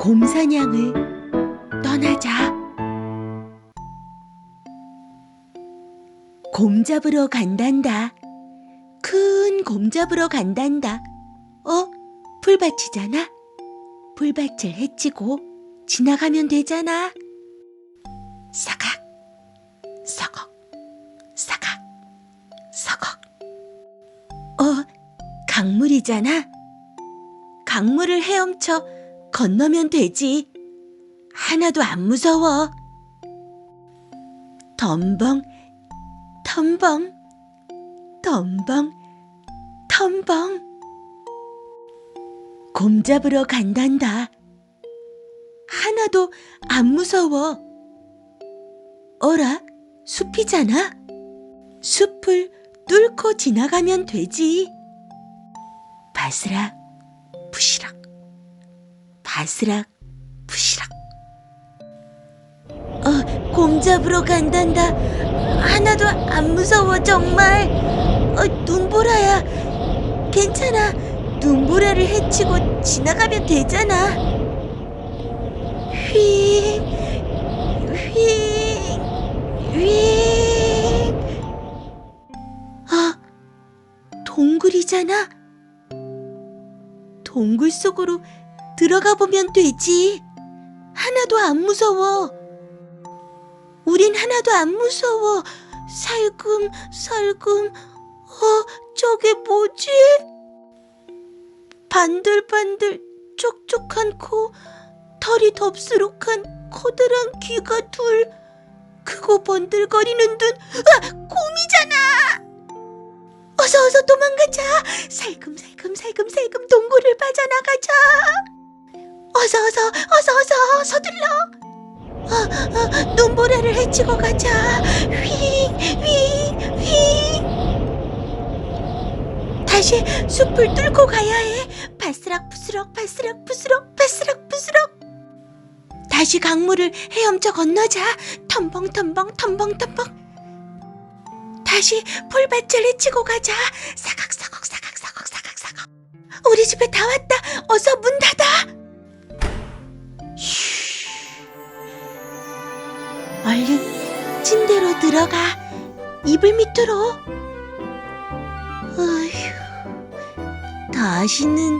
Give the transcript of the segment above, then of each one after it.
곰 사냥을 떠나자. 곰 잡으러 간단다. 큰 곰 잡으러 간단다. 어? 풀밭이잖아? 풀밭을 헤치고 지나가면 되잖아. 사각, 서걱, 사각, 서걱. 어, 강물이잖아? 강물을 헤엄쳐 건너면 되지. 하나도 안 무서워. 덤벙, 덤벙, 덤벙, 덤벙. 곰 잡으러 간단다. 하나도 안 무서워. 어라, 숲이잖아? 숲을 뚫고 지나가면 되지. 바스락, 푸시락, 바스락, 푸시락. 어, 곰 잡으러 간단다. 하나도 안 무서워, 정말. 어, 눈보라야. 괜찮아. 눈보라를 헤치고 지나가면 되잖아. 휙, 휙, 휙. 아, 동굴이잖아. 동굴 속으로 들어가 보면 되지. 하나도 안 무서워. 우린 하나도 안 무서워. 살금, 살금. 어, 저게 뭐지? 반들반들 촉촉한 코, 털이 덥수룩한 커다란 귀가 둘, 크고 번들거리는 눈, 아, 곰이잖아! 어서 어서 도망가자! 살금살금 살금살금 동굴을 빠져나가자! 어서 어서 어서 어서 서둘러! 아, 아, 눈보라를 헤치고 가자! 휙! 휙! 휙! 다시 숲을 뚫고 가야 해. 바스락 부스럭 바스락 부스럭 바스락 부스럭. 다시 강물을 헤엄쳐 건너자. 텀벙 텀벙 텀벙 텀벙. 다시 풀밭을 헤치고 가자. 사각사각 사각사각 사각사각. 우리 집에 다 왔다. 어서 문 닫아. 얼른 침대로 들어가. 이불 밑으로. 어휴. 다시는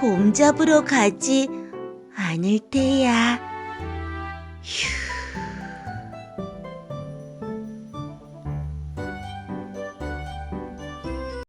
곰 잡으러 가지 않을 테야. 휴.